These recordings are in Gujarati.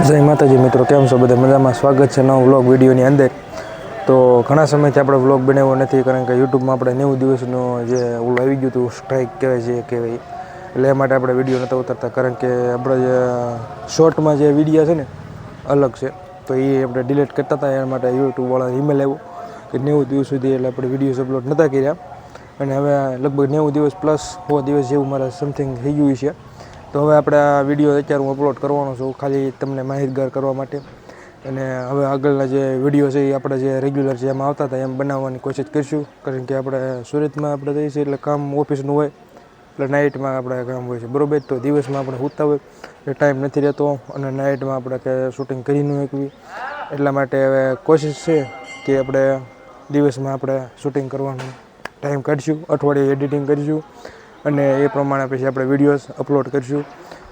જય માતાજી મિત્રો, કેમ છો? બધા મજામાં? સ્વાગત છે નવો વ્લોગ વિડીયોની અંદર. તો ઘણા સમયથી આપણે વ્લોગ બનાવ્યો નથી, કારણ કે યુટ્યુબમાં આપણે નેવું દિવસનો જે ઓલું આવી ગયું હતું સ્ટ્રાઇક કહેવાય છે કહેવાય. એટલે એ માટે આપણે વીડિયો નહોતા ઉતારતા, કારણ કે આપણે જે શોર્ટમાં જે વીડિયો છે ને, અલગ છે. તો એ આપણે ડિલીટ કરતા હતા, એના માટે યુટ્યુબવાળા ઈમેલ આવ્યો કે નેવું દિવસ સુધી એટલે આપણે વિડીયોઝ અપલોડ નહોતા કર્યા. અને હવે લગભગ નેવું દિવસ પ્લસ સો દિવસ જેવું મારા સમથિંગ થઈ ગયું છે. તો હવે આપણે આ વીડિયો અત્યારે હું અપલોડ કરવાનો છું, ખાલી તમને માહિતગાર કરવા માટે. અને હવે આગળના જે વીડિયો છે એ આપણે જે રેગ્યુલર જે એમ આવતા હતા, એમ બનાવવાની કોશિશ કરીશું. કારણ કે આપણે સુરતમાં આપણે જઈએ છીએ એટલે કામ ઓફિસનું હોય, એટલે નાઇટમાં આપણે કામ હોય છે. બરોબર? તો દિવસમાં આપણે સૂતા હોય, એટલે ટાઈમ નથી રહેતો. અને નાઇટમાં આપણે કે શૂટિંગ કરી ન શકવી એટલા માટે હવે કોશિશ છે કે આપણે દિવસમાં આપણે શૂટિંગ કરવાનું ટાઈમ કાઢીશું. અઠવાડિયે એડિટિંગ કરીશું. અને એ પ્રમાણે પછી આપણે વિડીયોઝ અપલોડ કરીશું.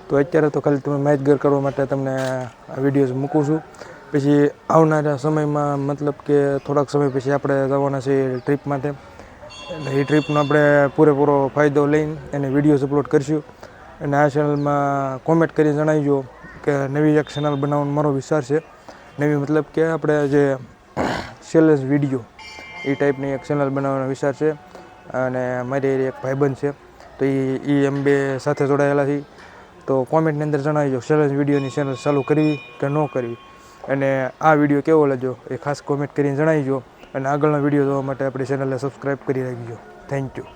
તો અત્યારે તો ખાલી તમે માહિતગાર કરવા માટે તમને આ વિડીયોઝ મૂકું છું. પછી આવનારા સમયમાં મતલબ કે થોડાક સમય પછી આપણે જવાના છીએ ટ્રીપ માટે. એટલે એ ટ્રીપનો આપણે પૂરેપૂરો ફાયદો લઈને એને વિડીયોઝ અપલોડ કરીશું. અને આ ચેનલમાં કોમેન્ટ કરી જણાવજો કે નવી એક ચેનલ બનાવવાનો મારો વિચાર છે. નવી મતલબ કે આપણે જે સેલેસ વીડિયો, એ ટાઈપની એક ચેનલ બનાવવાનો વિચાર છે. અને મારી એક ભાઈબંધ છે. તો એ એ એમ બે સાથે જોડાયેલા છીએ. તો કોમેન્ટની અંદર જણાવજો ચેલેન્જ વિડીયોની ચેનલ ચાલુ કરવી કે ન કરવી? અને આ વીડિયો કેવો લાગ્યો? એ ખાસ કોમેન્ટ કરીને જણાવજો. અને આગળનો વીડિયો જોવા માટે આપણી ચેનલને સબસ્ક્રાઈબ કરી રાખજો. Thank you